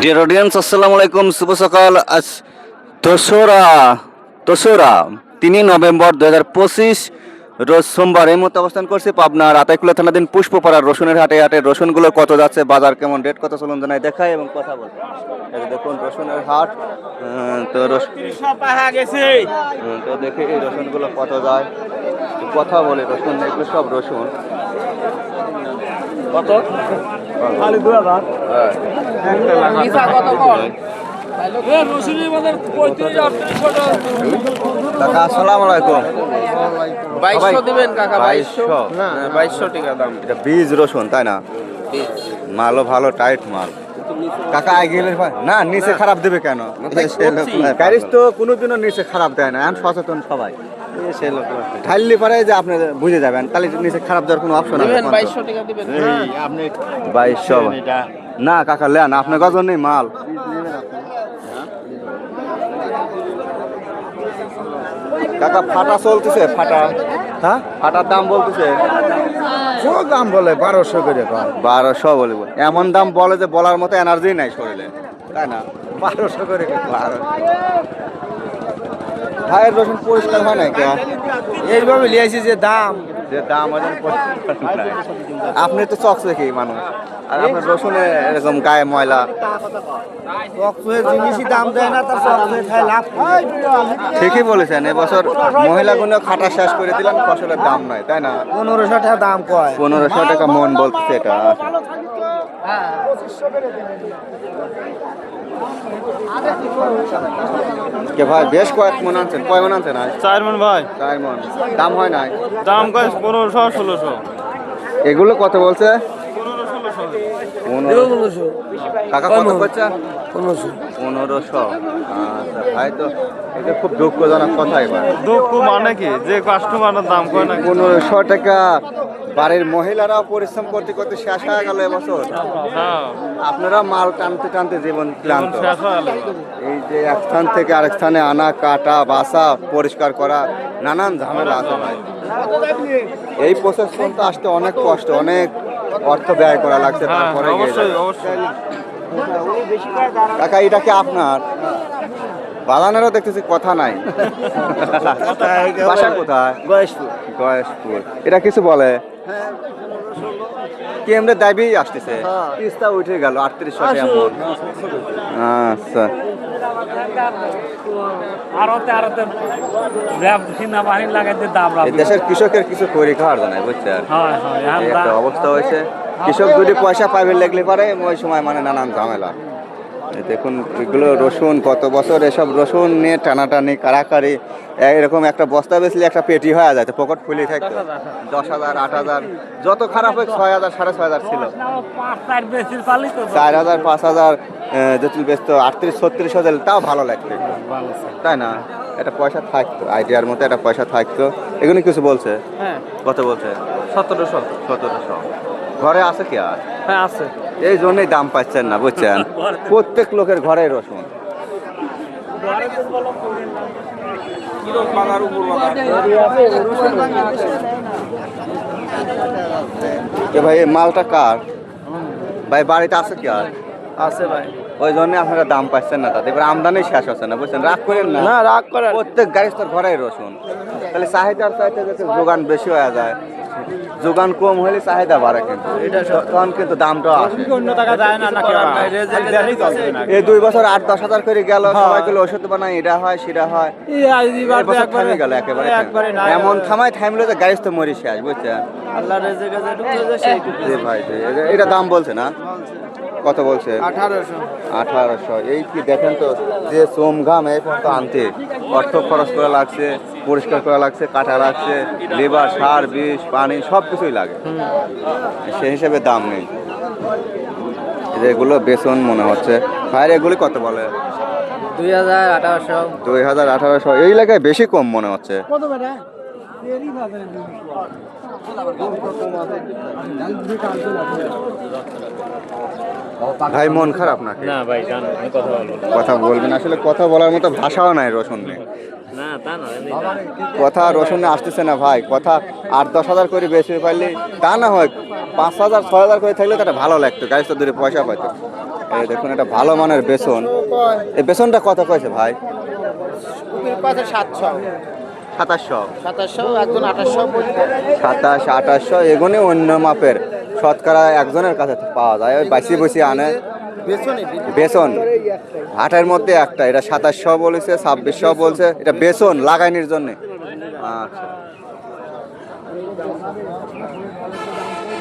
Dear audience আসসালামু আলাইকুম শুভ সকাল আজ দোসরা দোসরা তিনই নভেম্বর দু হাজার পঁচিশ, রোজ সোমবার এই মতো অবস্থান করছি পাবনার আতাইকুলা থানাধীন পুষ্পপাড়ার রসুনের হাটে। হাটে রসুনগুলো কত যাচ্ছে, বাজার কেমন রেট কত চলুন জানাই দেখায় এবং কথা বল। দেখুন রসুনের হাট তো তো দেখি এই রসুনগুলো কত যায়। কথা বলে, রসুন, এগুলো সব রসুন। কত? কাকা আসসালামু আলাইকুম। বাইশশো দিবেন কাকা বাইশশো? 2200 বাইশশো টাকা দাম। এটা বীজ রসুন তাই না? মালও ভালো টাইট মাল। কাকা গেলে না নিচে খারাপ দেবে কেন? প্যারিস তো কোনোদিনও নিচে খারাপ দেয় না এখন সচেতন সবাই। ঢাললি পারে যে আপনি বুঝে যাবেন তাহলে নিচে খারাপ দেওয়ার কোনো অপশন আছে বাইশশো টাকা দিবেন। বাইশশো। না কাকা লেন আপনার গজন নেই? মাল। কাকা ফাটা চলতেছে ফাটা। হ্যাঁ? ফাটার দাম বলতেছে। কত দাম বলে বারোশো করে বারোশো বলব এমন দাম বলে যে বলার মতো এনার্জি নাই শরীরে। তাই না? বারোশো করে কর। ভাইয়ের রসুন পরিষ্কার হয় নাই কে এইভাবে লিয়েছি যে দাম। যে দাম ওজন আপনি তো চকচকে মানুষ। আর আপনার রসুনে এরকম গায়ে ময়লা। জিনিসই দাম দেয় না তার চকচকে খায় লাভ ঠিকই বলেছেন এবছর মহিলাগুলো খাটা শেষ করে দিলাম ফসলের দাম নয় তাই না? পনেরোশো টাকা দাম কয়। পনেরোশো টাকা মন বলতেছে এটা। কে ভাই বেশ কয়েক মন আনছেন? কয় মন আনছেন আজ? চার মন ভাই। চার মন। দাম হয় নাই? দাম কয় পনেরোশো ষোলোশো। এগুলো কত বলছে? পনেরো। ষোলোশো পনেরো টাকা কত করছে পনেরোশো। পনেরোশো। আচ্ছা ভাই তো এটা খুব দুঃখজনক কথা এবার। দুঃখ মানে কি? যে কাস্টমারের দাম কয় না পনেরোশো টাকা। বাড়ির মহিলারাও পরিশ্রম করতে করতে শেষ হয়ে গেল এবছর। আপনারা মাল টানতে টানতে জীবন ক্লান্ত। এই যে এক স্থান থেকে আরেক স্থানে আনা কাটা বাসা পরিষ্কার করা নানান ঝামেলা আছে ভাই। এই প্রসেস পর্যন্ত আসতে অনেক কষ্ট অনেক অর্থ ব্যয় করা লাগছে হ্যাঁ তারপরে কাকা এটা কি আপনার? বাগানেরও দেখতেছি কথা নাই। বাসা কোথায়? গয়েশপুর। গয়েশপুর। এটা কিছু বলে? কি এমনি দাবি আসতেছে? তিস্তা উঠে গেল আটত্রিশশো আচ্ছা। দেশের কৃষকের কিছু করি খাওয়ার জানাই বুঝছেন? হয় হয় অবস্থা হয়েছে। কৃষক যদি পয়সা পাবে লেগলে পারে ওই সময় মানে নানান ঝামেলা। দেখুন এগুলো রসুন কত বছর এসব রসুন নিয়ে টানাটানি কারাকারি এরকম একটা বস্তা বেচলে একটা পেটি হয়ে যায় পকেট ফুলে থাকতো। দশ হাজার আট হাজার যত খারাপ হয় ছয় হাজার সাড়ে ছয় হাজার ছিল। চার হাজার পাঁচ হাজার যদি বেচতো আটত্রিশ ছত্রিশ হাজার তাও ভালো লাগতো। তাই না? একটা পয়সা থাকতো আইডিয়ার মতো একটা পয়সা থাকতো। এগুলো কিছু বলছে? হ্যাঁ। কত বলছে? সতেরোশো। সতেরোশো। ঘরে আছে কি আর? হ্যাঁ আছে। এই জন্যই দাম পাচ্ছেন না বুঝছেন? প্রত্যেক লোকের ঘরে রসুন। ভাই এই মালটা কার? ভাই বাড়িতে আছে কি আর? আছে ভাই। ওই জন্য আপনারা দাম পাচ্ছেন না তাতে। এবার আমদানি শেষ হচ্ছে না বুঝছেন? রাগ করেন না। না রাগ করেন। প্রত্যেক গাড়ি তোর ঘরে রসুন। তাহলে চাহিদার চাইতে যাতে যোগান বেশি হয়ে যায়। যোগান কম হলে চাহিদা বাড়ে কিন্তু। তখন কিন্তু দামটা আসে। অন্য টাকা যায় না নাকি এই দুই বছর আট দশ হাজার করে গেল সবাইগুলো ওষুধ বানায় এটা হয় সেটা হয়। থামে গেল একেবারে এমন থামায় থামলে যে গাড়ি তো মরি শেষ এটা- এটা দাম বলছে না? কত বলছে? আঠারোশো। এই কি দেখেন তো যে সোম ঘাম এই পর্যন্ত আনতে। অর্থ খরচ করা লাগছে পরিষ্কার করা লাগছে কাটা লাগছে লেবার সার বিষ পানি সব কিছুই লাগে। সেই হিসেবে দাম নেই। এগুলো বেসন মনে হচ্ছে। ভাইয়ের এগুলি কত বলে? দুই হাজার আঠারোশো। দুই হাজার আঠারোশো। এই এলাকায় বেশি কম মনে হচ্ছে। ভাই মন খারাপ নাকি? না ভাই জানো আমি কথা বলব কথা বলবেন আসলে কথা বলার মতো ভাষাও নাই রসুন না তা না কথা রসুনে আসতেছে না ভাই কথা আট দশ হাজার করে বেশি পাইলে তা না হয় পাঁচ হাজার ছয় হাজার করে থাকলে তো একটা ভালো লাগতো গাছ তো দূরে পয়সা পাইতো। এই দেখুন এটা ভালো মানের বেসন। এই বেসনটা কত কয়েছে ভাই? সাতশো। সাতাশশো। সাতাশশো একজন আঠাশশো সাতাশ আঠাশশো এগুনে অন্য মাপের। শতকরা একজনের কাছে পাওয়া যায় ওই বাসি বসি আনে। বেসনে। বেসন হাটের মধ্যে একটা এটা সাতাশশো বলেছে ছাব্বিশশো বলছে এটা বেসন লাগাইনির জন্যে। আচ্ছা।